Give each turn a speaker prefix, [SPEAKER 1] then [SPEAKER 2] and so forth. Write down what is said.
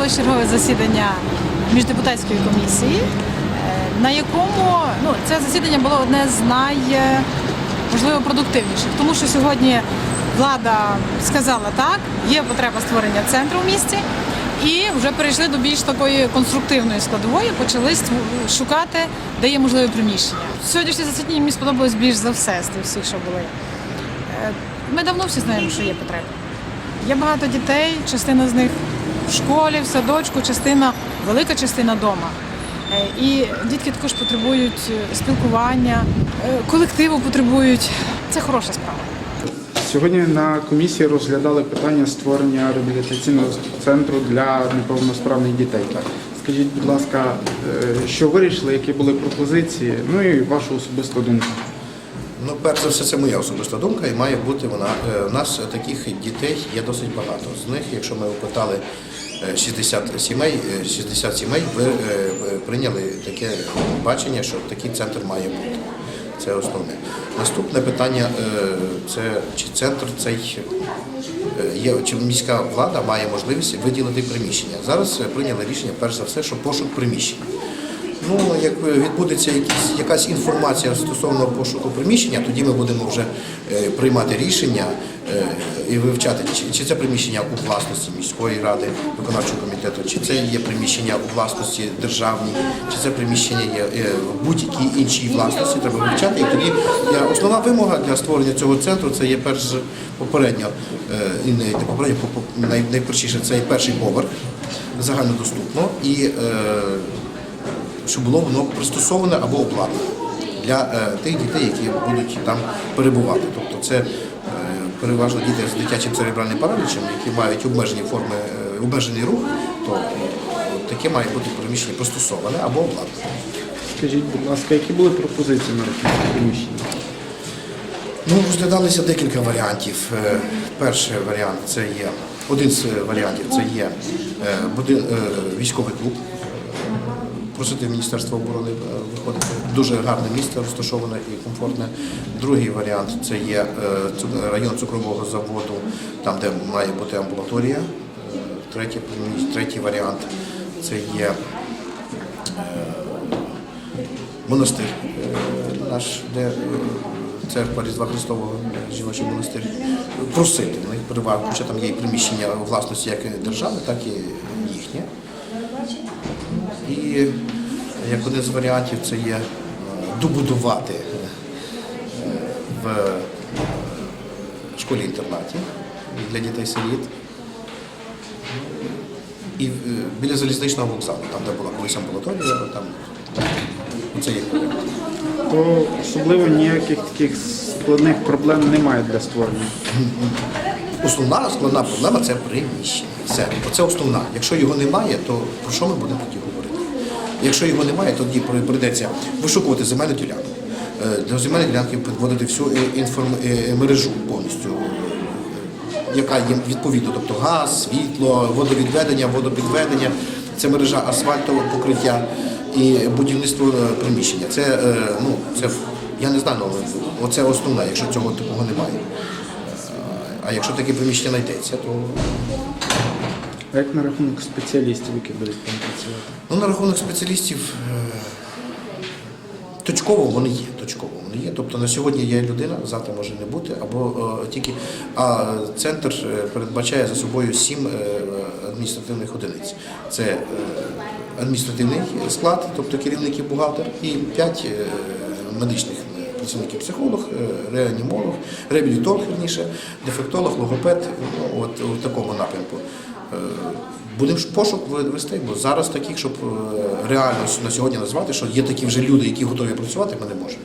[SPEAKER 1] відбулося чергове засідання міждепутатської комісії, е, на якому ну, це засідання було одне з най, е, продуктивніших, тому що сьогодні влада сказала так, є потреба створення центру в місті. І вже перейшли до більш такої конструктивної складової, почали шукати, де є можливе приміщення. Сьогоднішнє засідання мені сподобалось більш за все з тих всіх, що були. Е, Ми давно всі знаємо, що є потреба. Є багато дітей, частина з них в школі, в садочку, частина, велика частина вдома. І дітки також потребують е, спілкування, е, колективу потребують. Це хороша справа.
[SPEAKER 2] Сьогодні на комісії розглядали питання створення реабілітаційного центру для неповносправних дітей. Скажіть, будь ласка, е, що вирішили, які були пропозиції, ну і вашу особисту думку.
[SPEAKER 3] Ну, перш за все, це моя особиста думка, і має бути вона. е, У нас таких дітей є досить багато. З них, якщо ми опитали е, 60 сімей, е, 60 сімей ви е, е, прийняли таке бачення, що такий центр має бути. Це основне. Наступне питання е, це чи центр цей е, є, чи міська влада має можливість виділити приміщення. Зараз е, прийняли рішення, перш за все, що пошук приміщення. Ну, як відбудеться якісь, якась інформація стосовно пошуку приміщення, тоді ми будемо вже е, приймати рішення е, і вивчати, чи, це приміщення у власності міської ради, виконавчого комітету, чи це є приміщення у власності державній, чи це приміщення є е, в будь-якій іншій власності. Треба вивчати. І тоді я, основна вимога для створення цього центру це є перш попередньо, е, і не, попередньо, по- по- най, найпершіше це є перший поверх загальнодоступно і. Щоб було воно пристосоване або обладнане для е, тих дітей, які будуть там перебувати. Тобто це е, переважно діти з дитячим церебральним паралічем, які мають обмежені форми, е, обмежений рух, то таке має бути приміщення пристосоване або обладнане.
[SPEAKER 2] Скажіть, будь ласка, які були пропозиції на рахунок приміщення?
[SPEAKER 3] Ну, розглядалися декілька варіантів. Перший варіант це є один з варіантів це є військовий клуб. Просити Міністерство оборони е, виходити. Дуже гарне місце розташоване і комфортне. Другий варіант це є е, район цукрового заводу, там, де має бути амбулаторія. Е, Третій, третій варіант це є монастир наш, де церква Різдва Христового жіночий монастир. Просити в них перевагу, хоча там є і приміщення власності як держави, так і їхнє. І як один з варіантів це є е, добудувати е, в школі-інтернаті для дітей-сиріт. І е, біля залізничного вокзалу, там, де була колись амбулаторія, там це є.
[SPEAKER 2] То особливо ніяких таких складних проблем немає для створення.
[SPEAKER 3] Основна складна проблема це приміщення. Все, оце основна. Якщо його немає, то про що ми будемо тоді говорити? Якщо його немає, то тоді прийдеться вишукувати земельну ділянку. Е, До земельної ділянки підводити всю е, інформ... е, мережу повністю, яка є відповідно, тобто газ, світло, водовідведення, водопідведення, це мережа асфальтового покриття і будівництво приміщення. Це, ну, це я не знаю, ну, оце основне, якщо цього такого немає. А якщо таке приміщення знайдеться, то
[SPEAKER 2] А як на рахунок спеціалістів, які будуть там працювати?
[SPEAKER 3] ну, на рахунок спеціалістів е, точково вони є. Точково вони є. Тобто на сьогодні є людина, завтра може не бути, або е, тільки а центр е, передбачає за собою сім е, адміністративних одиниць. Це е, адміністративний склад, тобто керівник і бухгалтер, і п'ять е, медичних працівників психолог, е, реанімолог, реабілітолог, верніше, дефектолог, логопед, ну, от у такому напрямку. Е, Будемо пошук вести, бо зараз таких, щоб е, реально на сьогодні назвати, що є такі вже люди, які готові працювати, ми не можемо.